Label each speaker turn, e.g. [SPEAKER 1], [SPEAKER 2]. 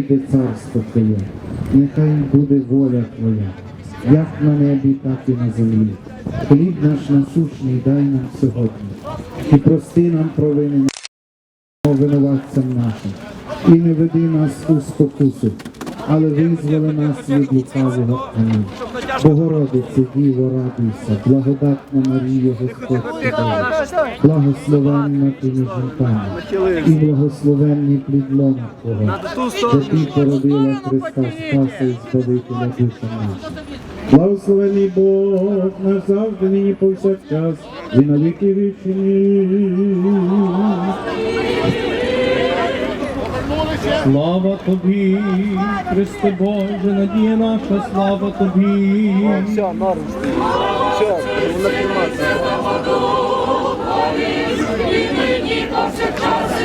[SPEAKER 1] Буде царство Твоє, нехай буде воля Твоя, як на небі, так і на землі. Хліб наш насущний дай нам сьогодні, і прости нам провини винуватцям нашим, і не веди нас у спокусу, але визволи нас від лукавого. Амінь. Богородице, Діво, радуйся, благодатна Марія, Господь тобою, благословенна ти між жінками, і благословенний плід лона Твого, що ти породила Христа Спаса і Збавителя душа наша. Благословений Бог наш завжди нині повсякчас і на віки вічні.
[SPEAKER 2] Слава тобі, Христе Боже, надія наша, слава тобі.
[SPEAKER 3] Все, норм. Все, вона тримається.
[SPEAKER 4] нині повсякчас